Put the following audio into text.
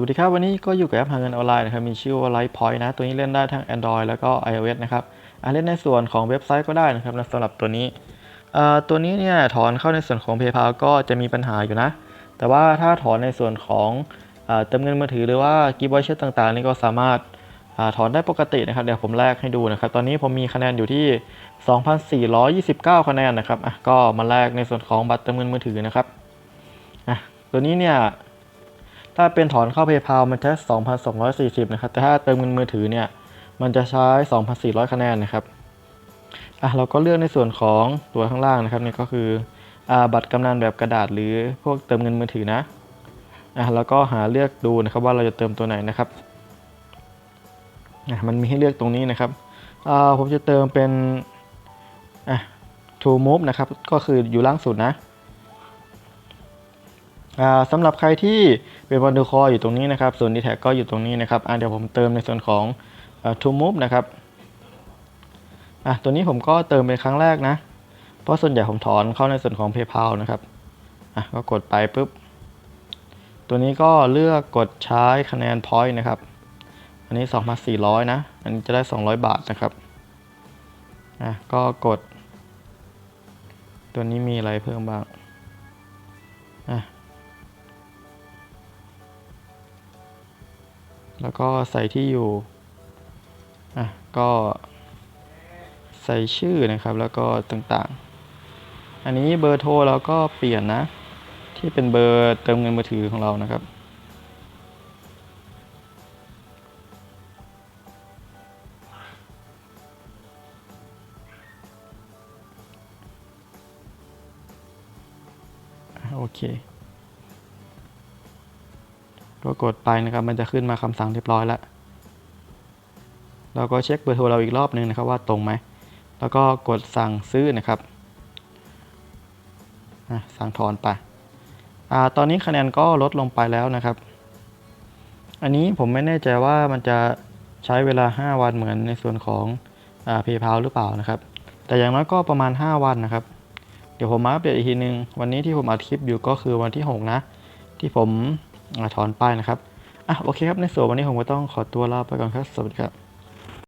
วัสดีครับ วันนี้ก็อยู่กับแอปหาเงินออนไลน์นะครับ มีชื่อว่า Light Point นะ ตัวนี้เล่นได้ทั้ง Android แล้วก็ iOS นะครับเล่นในส่วนของเว็บไซต์ก็ได้นะครับสำหรับตัวนี้ตัวนี้เนี่ยถอนเข้าในส่วนของ PayPal ก็จะมีปัญหาอยู่นะ แต่ว่าถ้าถอนในส่วนของเติมเงินมือถือหรือว่ากิฟต์วอเชอร์ต่างๆ นี่ก็สามารถอาถอนได้ปกตินะครับ เดี๋ยวผมแลกให้ดูนะครับ ตอนนี้ผมมีคะแนนอยู่ที่ 2,429 คะแนนนะครับอะก็มาแลกในส่วนของบัตรเติมเงินมือถือนะครับอะตัวนี้เนี่ย ถ้าเป็นถอนเข้า PayPal มันใช้ 2,240 นะครับ แต่ถ้าเติมเงินมือถือเนี่ย มันจะใช้ 2,400 คะแนนนะครับ อะเราก็เลือกในส่วนของตัวข้างล่างนะครับนี่ก็คืออ่าบัตรกำนันแบบกระดาษหรือพวกเติมเงินมือถือนะ อะแล้วก็หาเลือกดูนะครับว่าเราจะเติมตัวไหนนะครับ อะมันมีให้เลือกตรงนี้นะครับ อ่าผมจะเติมเป็น อะ To Move นะครับ ก็คืออยู่ล่างสุดนะ สำหรับใครที่เป็นวันดูคออยู่ตรงนี้นะครับ ส่วน d t แท็กก็อยู่ตรงนี้นะครับอ่าเดี๋ยวผมเติมในส่วนของอ่า To Move นะครับตัวนี้ผมก็เติมเป็นครั้งแรกนะ เพราะส่วนใหญ่ผมถอนเข้าในส่วนของ PayPal นะครับก็กดไปปุ๊บ ตัวนี้ก็เลือกกดใช้คะแนน Point นะครับ อันนี้ 2,400 นะ อันนี้จะได้ 200 บาทนะครับก็กด ตัวนี้มีอะไรเพิ่มบ้าง แล้วก็ใส่ที่อยู่อะก็ใส่ชื่อนะครับแล้วก็ต่างๆ อันนี้เบอร์โทรเราก็เปลี่ยนนะ ที่เป็นเบอร์เติมเงินมือถือของเรานะครับ โอเค ก็กดไปนะครับ มันจะขึ้นมาคำสั่งเรียบร้อยแล้วเราก็เช็คเบอร์โทรเราอีกรอบนึงนะครับว่าตรงไหม แล้วก็กดสั่งซื้อนะครับ สั่งถอนไปอตอนนี้คะแนนก็ลดลงไปแล้วนะครับ อันนี้ผมไม่แน่ใจว่ามันจะใช้เวลา 5 วันเหมือนในส่วนของอ่า PayPal หรือเปล่านะครับ แต่อย่างน้อยก็ประมาณ 5 วันนะครับ เดี๋ยวผมมาอัปเดตอีกทีนึง วันนี้ที่ผมอัดคลิปอยู่ก็คือวันที่ 6 นะ ที่ผม ถอนป้ายนะครับอะโอเคครับในส่วนวันนี้ผมก็ต้องขอตัวลาไปก่อนครับ สวัสดีครับ